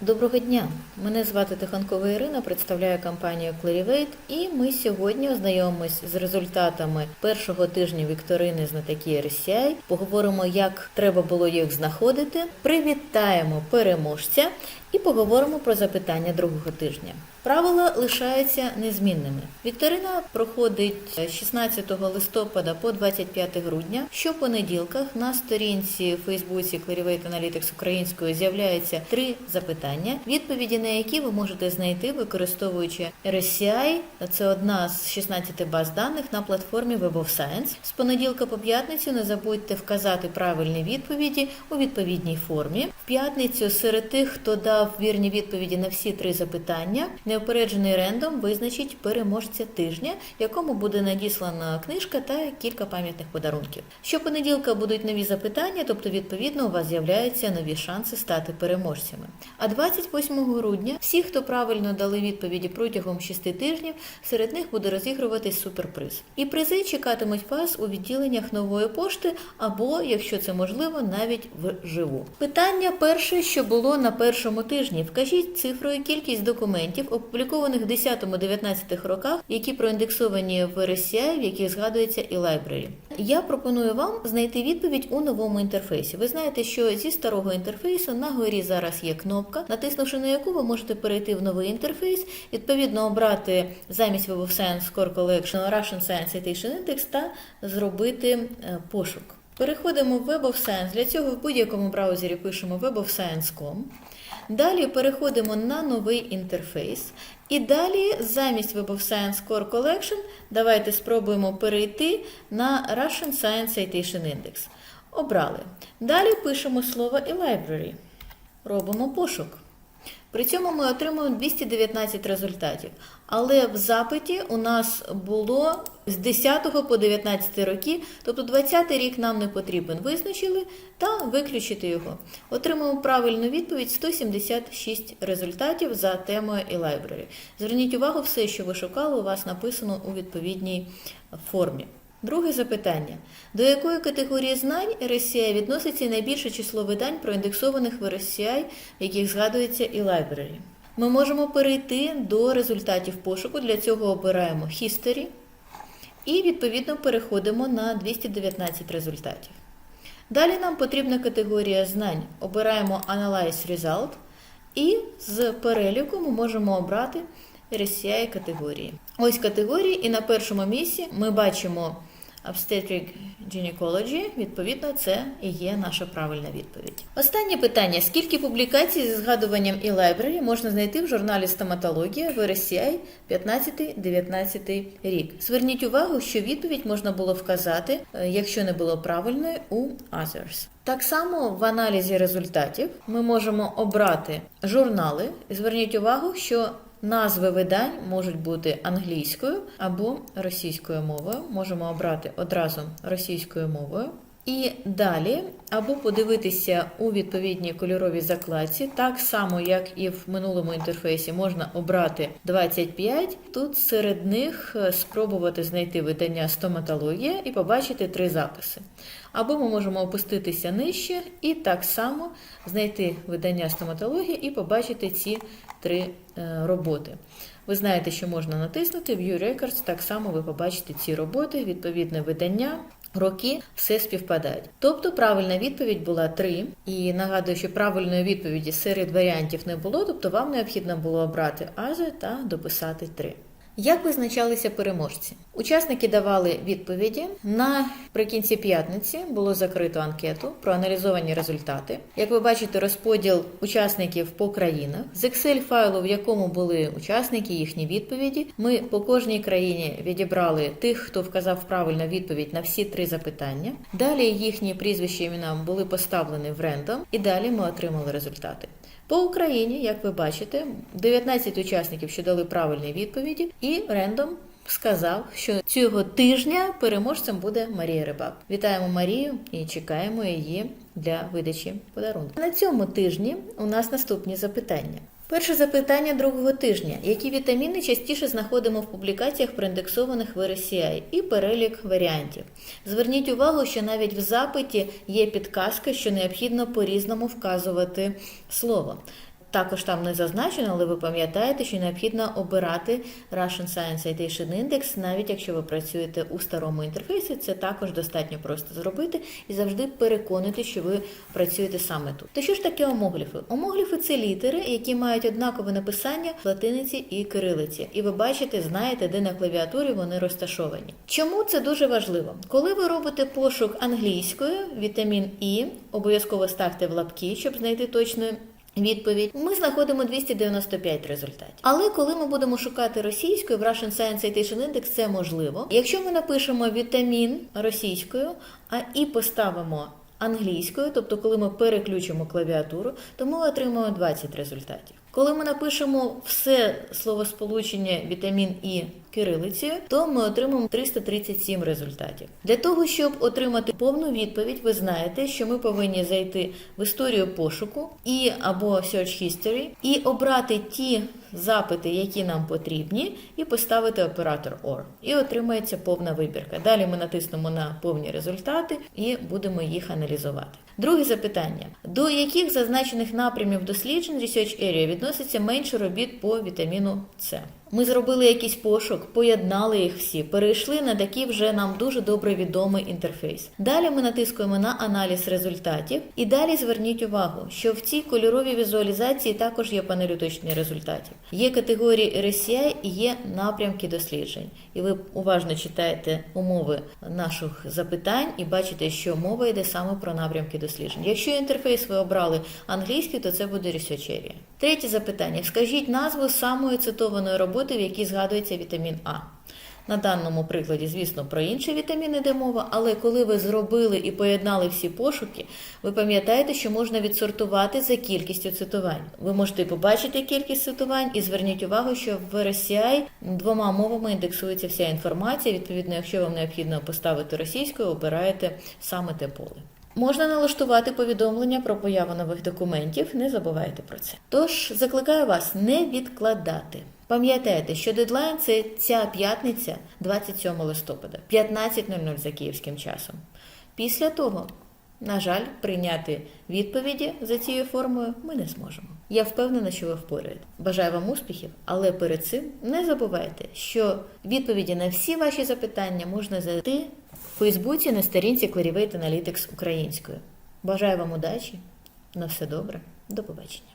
Доброго дня! Мене звати Тихонкова Ірина, представляю компанію Clarivate, і ми сьогодні ознайомимось з результатами першого тижня вікторини знатоки RCI. Поговоримо, як треба було їх знаходити. Привітаємо переможця і поговоримо про запитання другого тижня. Правила лишаються незмінними. Вікторина проходить 16 листопада по 25 грудня. Щопонеділках на сторінці Фейсбуці Clarivate Analytics українською з'являються три запитання, відповіді на які ви можете знайти, використовуючи RSCI. Це одна з 16 баз даних на платформі Web of Science. З понеділка по п'ятницю не забудьте вказати правильні відповіді у відповідній формі. В п'ятницю серед тих, хто дав вірні відповіді на всі три запитання, неопереджений рендом визначить переможця тижня, якому буде надіслана книжка та кілька пам'ятних подарунків. Щопонеділка будуть нові запитання, тобто відповідно у вас з'являються нові шанси стати переможцями. А 28 грудня всі, хто правильно дали відповіді протягом 6 тижнів, серед них буде розігруватись суперприз. І призи чекатимуть вас у відділеннях нової пошти або, якщо це можливо, навіть вживу. Питання перше, що було на першому тижні. Вкажіть цифрою кількість документів, опублікованих в 10-19 роках, які проіндексовані в RSCI, в яких згадується і library. Я пропоную вам знайти відповідь у новому інтерфейсі. Ви знаєте, що зі старого інтерфейсу на горі зараз є кнопка, натиснувши на яку ви можете перейти в новий інтерфейс, відповідно обрати замість Web of Science Core Collection Russian Science Citation Index та зробити е, пошук. Переходимо в Web of Science. Для цього в будь-якому браузері пишемо webofscience.com. Далі переходимо на новий інтерфейс. І далі замість Web of Science Core Collection давайте спробуємо перейти на Russian Science Citation Index. Обрали. Далі пишемо слово e-library. Робимо пошук. При цьому ми отримуємо 219 результатів. Але в запиті у нас було з 10 по 19 роки, тобто 20 рік нам не потрібен. Визначили та виключити його. Отримуємо правильну відповідь 176 результатів за темою і library. Зверніть увагу, все, що ви шукали, у вас написано у відповідній формі. Друге запитання. До якої категорії знань RSCI відноситься найбільше число видань, проіндексованих в RSCI, в яких згадується і library? Ми можемо перейти до результатів пошуку. Для цього обираємо History і, відповідно, переходимо на 219 результатів. Далі нам потрібна категорія знань. Обираємо Analyze Result і з переліку ми можемо обрати RSCI категорії. Ось категорії, і на першому місці ми бачимо Obstetric Gynecology, відповідно, це і є наша правильна відповідь. Останнє питання: скільки публікацій зі згадуванням і library можна знайти в журналі Стоматологія в RSCI 15-19 рік? Зверніть увагу, що відповідь можна було вказати, е, якщо не було правильної, у Others. Так само в аналізі результатів ми можемо обрати журнали. Зверніть увагу, що Назви видань можуть бути англійською або російською мовою. Можемо обрати одразу російською мовою. І далі, або подивитися у відповідній кольоровій закладці, так само, як і в минулому інтерфейсі, можна обрати 25. Тут серед них спробувати знайти видання стоматологія і побачити три записи. Або ми можемо опуститися нижче і так само знайти видання стоматології і побачити ці три роботи. Ви знаєте, що можна натиснути View Records, так само ви побачите ці роботи, відповідне видання. Роки все співпадають. Тобто правильна відповідь була 3. І нагадую, що правильної відповіді серед варіантів не було, тобто вам необхідно було обрати Ази та дописати 3. Як визначалися переможці? Учасники давали відповіді. Наприкінці п'ятниці було закрито анкету, проаналізовані результати. Як ви бачите, розподіл учасників по країнах з Excel файлу, в якому були учасники, їхні відповіді. Ми по кожній країні відібрали тих, хто вказав правильну відповідь на всі три запитання. Далі їхні прізвища імена були поставлені в рендом, і далі ми отримали результати. По Україні, як ви бачите, 19 учасників, що дали правильні відповіді, і рендом сказав, що цього тижня переможцем буде Марія Рибак. Вітаємо Марію і чекаємо її для видачі подарунку. На цьому тижні у нас наступні запитання. Перше запитання другого тижня. Які вітаміни частіше знаходимо в публікаціях проіндексованих в RSCI і перелік варіантів? Зверніть увагу, що навіть в запиті є підказка, що необхідно по-різному вказувати слово. Також там не зазначено, але ви пам'ятаєте, що необхідно обирати Russian Science Citation Index, навіть якщо ви працюєте у старому інтерфейсі, це також достатньо просто зробити і завжди переконати, що ви працюєте саме тут. То що ж таке омогліфи? Омогліфи це літери, які мають однакове написання в латиниці і кирилиці. І ви бачите, знаєте, де на клавіатурі вони розташовані. Чому це дуже важливо? Коли ви робите пошук англійською, вітамін І, обов'язково ставте в лапки, щоб знайти точну Відповідь ми знаходимо 295 результатів. Але коли ми будемо шукати російською в Russian Science Citation Index, це можливо. Якщо ми напишемо вітамін російською, а і поставимо англійською, тобто коли ми переключимо клавіатуру, то ми отримаємо 20 результатів. Коли ми напишемо все словосполучення вітамін І кирилицею, то ми отримаємо 337 результатів. Для того, щоб отримати повну відповідь, ви знаєте, що ми повинні зайти в історію пошуку і або Search History і обрати ті запити, які нам потрібні, і поставити оператор OR. І отримається повна вибірка. Далі ми натиснемо на повні результати і будемо їх аналізувати. Друге запитання: до яких зазначених напрямів досліджень Research Area відноситься менше робіт по вітаміну С? Ми зробили якийсь пошук, поєднали їх всі, перейшли на такий вже нам дуже добре відомий інтерфейс. Далі ми натискуємо на аналіз результатів, і далі зверніть увагу, що в цій кольоровій візуалізації також є панель уточнення результатів. Є категорії RSCI і є напрямки досліджень. І ви уважно читаєте умови наших запитань і бачите, що мова йде саме про напрямки досліджень. Якщо інтерфейс ви обрали англійський, то це буде Research. Третє запитання: скажіть назву самої цитованої роботи, в якій згадується вітамін А. На даному прикладі, звісно, про інші вітаміни йде мова, але коли ви зробили і поєднали всі пошуки, ви пам'ятаєте, що можна відсортувати за кількістю цитувань. Ви можете побачити кількість цитувань і зверніть увагу, що в RSCI двома мовами індексується вся інформація. Відповідно, якщо вам необхідно поставити російською, обираєте саме те поле. Можна налаштувати повідомлення про появу нових документів, не забувайте про це. Тож закликаю вас не відкладати. Пам'ятайте, що дедлайн це ця п'ятниця, 27 листопада, 15.00 за київським часом. Після того, на жаль, прийняти відповіді за цією формою ми не зможемо. Я впевнена, що ви впораєте. Бажаю вам успіхів, але перед цим не забувайте, що відповіді на всі ваші запитання можна знайти в Фейсбуці на сторінці Clarivate Analytics українською. Бажаю вам удачі, на все добре, до побачення.